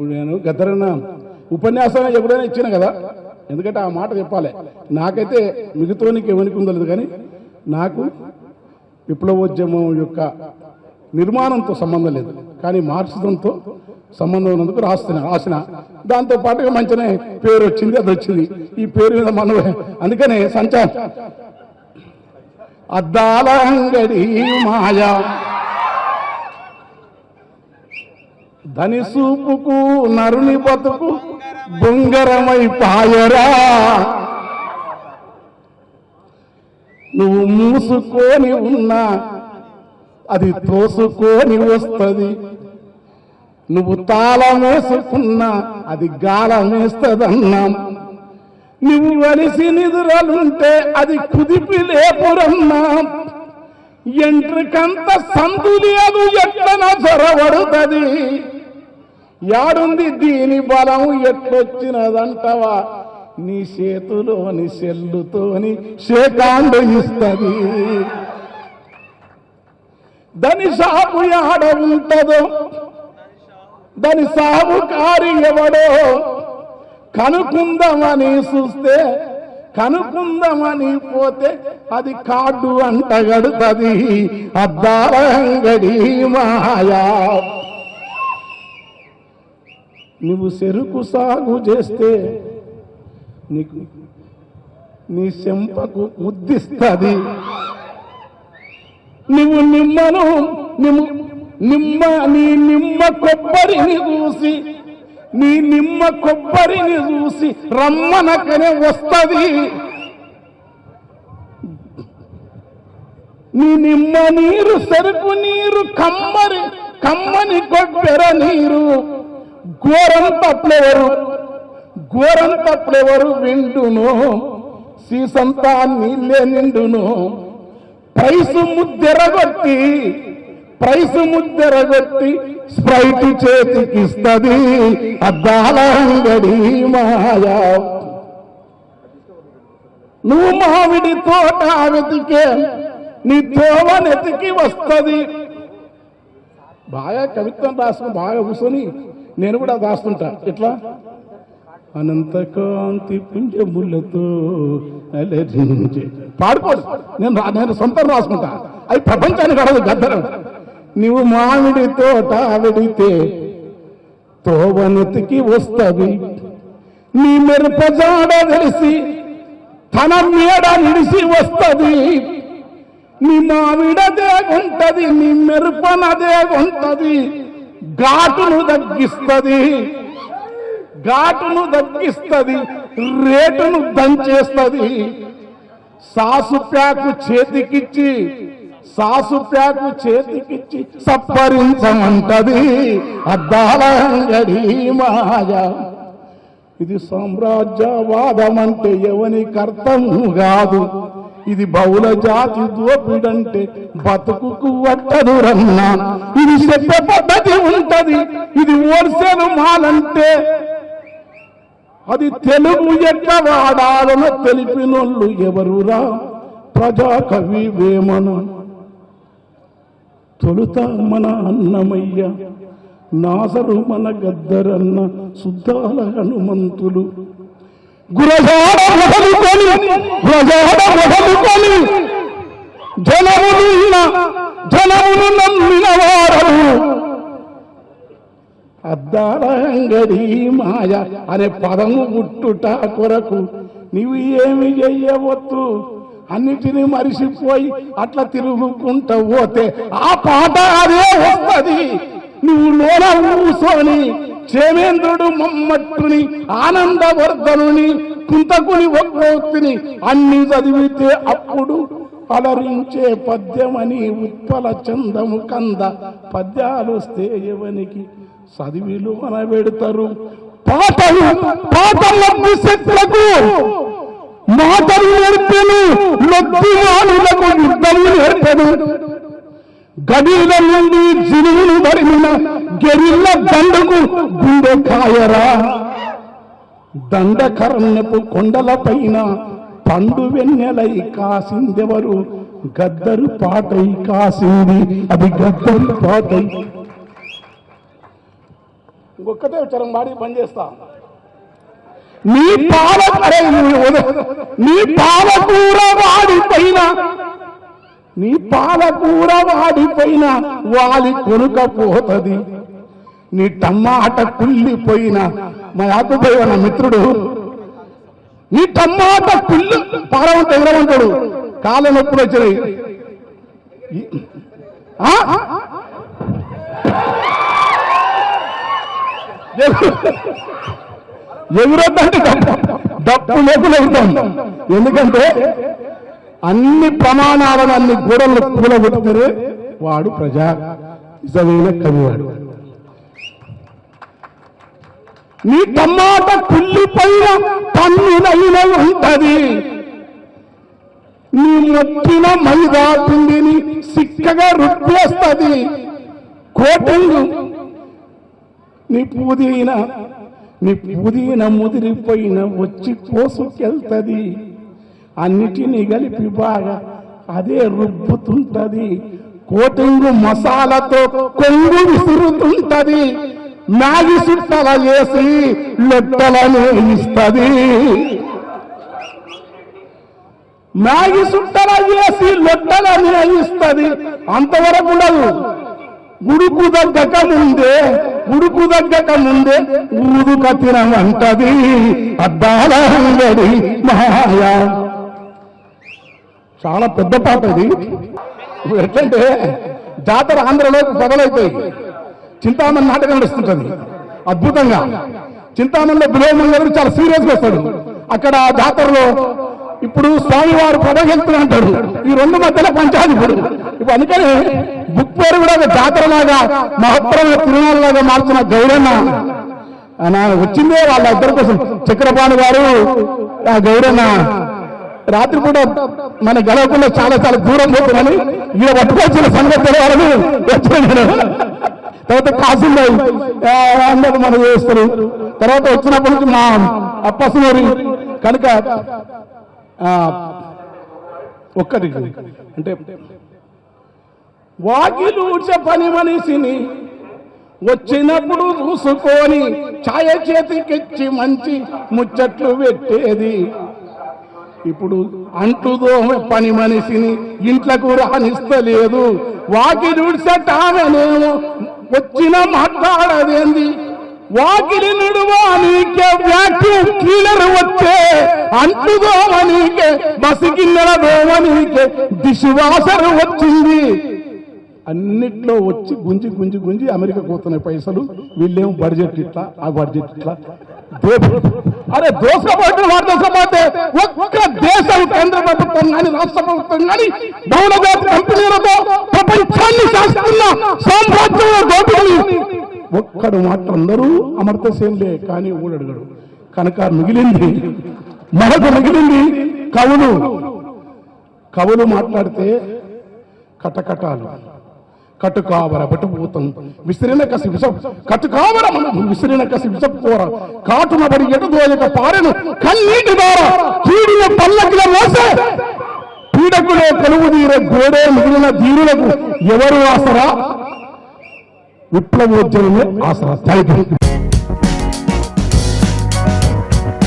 ఇప్పుడు నేను గద్దరన్న ఉపన్యాసం ఎప్పుడైనా ఇచ్చిన కదా? ఎందుకంటే ఆ మాట చెప్పాలి. నాకైతే మిగతానికి ఎవరికి ఉందలేదు కానీ నాకు విప్లవోద్యమం యొక్క నిర్మాణంతో సంబంధం లేదు. కానీ మార్క్సిజంతో సంబంధం ఉన్నందుకు రాస్తున్న రాసిన. దాంతో పాటుగా మంచినే పేరు వచ్చింది అది వచ్చింది. ఈ పేరు మీద మనం అందుకనే సంచా అద్దాల అంగడి మాయా ధని సూపుకు నరుని బతుకు బొంగరమై పాయరా. నువ్వు మూసుకొని ఉన్నా అది తోసుకొని వస్తది. నువ్వు తాళం వేసుకున్నా అది గాలం వేస్తదన్నాం నువ్వు వలిసి నిదురలుంటే అది కుదిపి లేపురన్నా ఎంట్రికంత సంతు లేదు ఎట్లన జొరబడుతుంది యాడుంది దీని బలం ఎట్లొచ్చినదంటవా నీ చేతిలోని సెల్లుతోని షేకాండు ఇస్తుంది దాని సాపు యాడ ఉంటదో దాని సాగుకారి ఎవడో కనుకుందామని చూస్తే కనుక్కుందామని పోతే అది కార్డు అంటగడుతుంది అద్దాల అంగడి మాయా. నువ్వు చెరుకు సాగు చేస్తే నీకు నీ చెంపకు ముద్దిస్తుంది. నువ్వు నిమ్మను నిమ్మ నీ నిమ్మ కొబ్బరిని చూసి నీ నిమ్మ కొబ్బరిని చూసి రమ్మనకనే వస్తది. నీ నిమ్మ నీరు సెరుకు నీరు కమ్మరి కమ్మని కొబ్బెర నీరు. ఘోరం ఫ్లేవరు ఘోరంత ఫ్లేవరు విండును. సీసంతా నీళ్ళే నిండును. ప్రైసు ముద్దెరగొట్టి ప్రైసు ముద్దెరగొట్టి స్ప్రైట్ చేతికిస్తది అద్దాల అంగడి మాయా. నువ్వు మామిడి తోట వెతికే నీ తోవనెతికి వస్తుంది. బాగా కవిత్వం రాసుకుని బాగా కూర్చొని నేను కూడా రాస్తుంటా. ఎట్లా? అనంతకాంతి పుంజములతో అలరించే. పాడుకోడు. నేను రా- నేను సొంతం రాసుకుంటా. అది ప్రపంచానికి అడదు గద్దరం. నువ్వు మామిడి తోట ఆవిడితే తోవనతికి వస్తది నీ మెరుపజాడ తెలిసి తన నీడ నిలిసి వస్తుంది. నీ మామిడదే ఉంటది నీ మెరుపనదే ఉంటది ఘాటును తగ్గిస్తుంది. ఘాటును తగ్గిస్తుంది రేటును దంచేస్తుంది. సాసు ప్యాకు చేతికిచ్చి సాసు ప్యాకు చేతికిచ్చి సప్పరించమంటది అద్దాల అంగడి మాయా. ఇది సామ్రాజ్యవాదం అంటే ఎవనికి అర్థం కాదు. ఇది బహుళ జాతి దోపిడంటే బతుకు వట్టదు రన్నా. ఇది చెప్పే పద్ధతి ఉంటది. ఇది ఓర్సేలు మాలంటే అది తెలుగు ఎట్ల వాడాలనో తెలిపినోళ్ళు ఎవరురా? ప్రజా కవి వేమను. తొలుత మన అన్నమయ్య. నాసరు మన గద్దరన్న శుద్ధాల హనుమంతులు. గురజాడ జనములున్న జనములు నమ్మిన వారు అద్దాల అంగడి మాయ అనే పదము పుట్టుట కొరకు నీవు ఏమి చెయ్యవద్దు. అన్నిటినీ మరిసిపోయి అట్లా తిరుగుకుంటూ పోతే ఆ పాట అదే వస్తుంది నువ్వు లోన ఊసోని క్షేమేంద్రుడు మమ్మట్టుని ఆనందవర్ధనుని కుంతకుని ఒక్కొత్తిని అన్ని చదివితే అప్పుడు అలరించే పద్యమని ఉత్పల చందము కంద పద్యాలు వస్తే ఎవనికి చదివిలు అనబెడతారు పాటలు పాటలకు శక్తులకు మాటలు నేర్పెను నొప్పి మానులకు యుద్ధము నేర్పెను. గడిల నుండి జిలువులు పడిన గెరిల్ల దండకు గుండె కాయరా. దండకరణపు కొండల పైన పండు వెన్నెలై కాసిందెవరు? గద్దరు పాటై కాసింది అది గద్దరు పాటై. ఇంకొక్కటే వచ్చారు మాడి పని చేస్తా. నీ పాల నీ పాలకూర వాడిపోయిన నీ పాలకూర వాడిపోయిన వాలి కొనుకపోతది నీ టమాట కుళ్ళిపోయిన మా యాతపోయి నా మిత్రుడు నీ టమాట కుళ్ళు పాలవంట ఎగరమంటాడు కాళ్ళ నొప్పులు వచ్చినాయి. ఈ- ఎగురొద్దంటే డప్పు. లేకుండా ఎగుతాం ఎందుకంటే అన్ని ప్రమాణాలను అన్ని గోడలు కూలగొట్టుకుని వాడు ప్రజా నిజమైన కవివాడు. నీ టమాట కుళ్ళిపోయిన పన్నునైన ఉంటది. నీ మొక్కిన మైదా పిండిని సిక్కగా రుబ్బేస్తుంది. కోటింగ్ నీ పూదిన నీ పుదీన ముదిరిపోయిన వచ్చి కోసుకెళ్తుంది. అన్నిటినీ కలిపి బాగా అదే రుబ్బుతుంటది. కోటింగ్ మసాలాతో కొంగు విసురుతుంటది. మ్యాగి సుట్టల వేసి లొట్టలనే ఇస్తుంది. మ్యాగి సుట్టల వేసి లొట్టలనే ఇస్తుంది. అంతవరకు ఉండదు. ఉడుకు దగ్గక ముందే ఉడుకు దగ్గక ముందే ఊదు కత్తిరమంటది అద్దాల అంగడి మాయా. చాలా పెద్ద పాట ఇది. ఎట్లంటే జాతర ఆంధ్రలో మొదలైపోయి చింతామణి నాటకం నడుస్తుంటుంది. అద్భుతంగా. చింతామణిలో బిలోమన్ గారు చాలా సీరియస్గా వస్తాడు. అక్కడ జాతరలో ఇప్పుడు స్వామివారు పదగెళ్తున్నా అంటారు ఈ రెండు మధ్యలో పంచాయతీ ఇప్పుడు ఇప్పుడు అందుకని బుక్ పేరు కూడా జాతర లాగా మహత్తరమైన తిరుమల లాగా మార్చిన గౌరన్న. వచ్చిందే వాళ్ళ ఇద్దరి కోసం. చక్రపాణి గారు ఆ గౌరన్న. రాత్రి కూడా మన గడవకుండా చాలా చాలా దూరం పోతుందని ఈయన పట్టుకోవాల్సిన సంగతి తెలవాలని వచ్చాను నేను తర్వాత కాసిందాయి అందరూ మనం చేస్తారు. తర్వాత వచ్చినప్పటి నుంచి మా అప్పసుమరి కనుక ఒక్కటి అంటే వాకిలు ఊడ్చే పని మనిషిని వచ్చినప్పుడు చూసుకొని ఛాయ చేతికిచ్చి మంచి ముచ్చట్లు పెట్టేది. ఇప్పుడు అంటుదో పని మనిషిని ఇంట్లకు రానిస్తలేదు. వాకిలి ఆమెనేమో వచ్చిన మాట్లాడదేంది? వాకిలి నుడువా నీకే వ్యాక్యూమ్ క్లీనర్ వచ్చే అంటుదోమ నీకే బసి గిన్నెల నీకే డిష్ వచ్చింది. అన్నిట్లో వచ్చి గుంజి గుంజి గుంజి అమెరికా పోతున్నాయి పైసలు వీళ్ళేం బడ్జెట్ ఇట్లా ఆ బడ్జెట్ ఇట్లా. దో- అరే దోసపోతే వాడు దోసపోతే ఒక్క దేశం కేంద్ర ప్రభుత్వం కానీ రాష్ట్ర ప్రభుత్వం కానీ బహుళ కంపెనీలతో ప్రపంచాన్ని శాసిస్తున్న సామ్రాజ్యంలో దోపిడీ. ఒక్కడు మాత్రం అందరూ అమర్త సేన్లే కానీ ఊడడుగడు. కనుక మిగిలింది మనకు మిగిలింది కవులు. కవులు మాట్లాడితే కటకటాలు. కట్టు కావర బటుపూతం విసిరిన కసి విషం కట్టు కావర విసిరిన కసి విషపోర కాటున పడి ఎటుదోయక పారెను కన్నీటి ద్వారా చీడిన పల్లకిల మోసే. పీడకులే కొలువు తీరే గోడే మిగిలిన ధీరులకు ఎవరు ఆసరా? విప్లవోద్యమే ఆసరా థ్యాంక్ యూ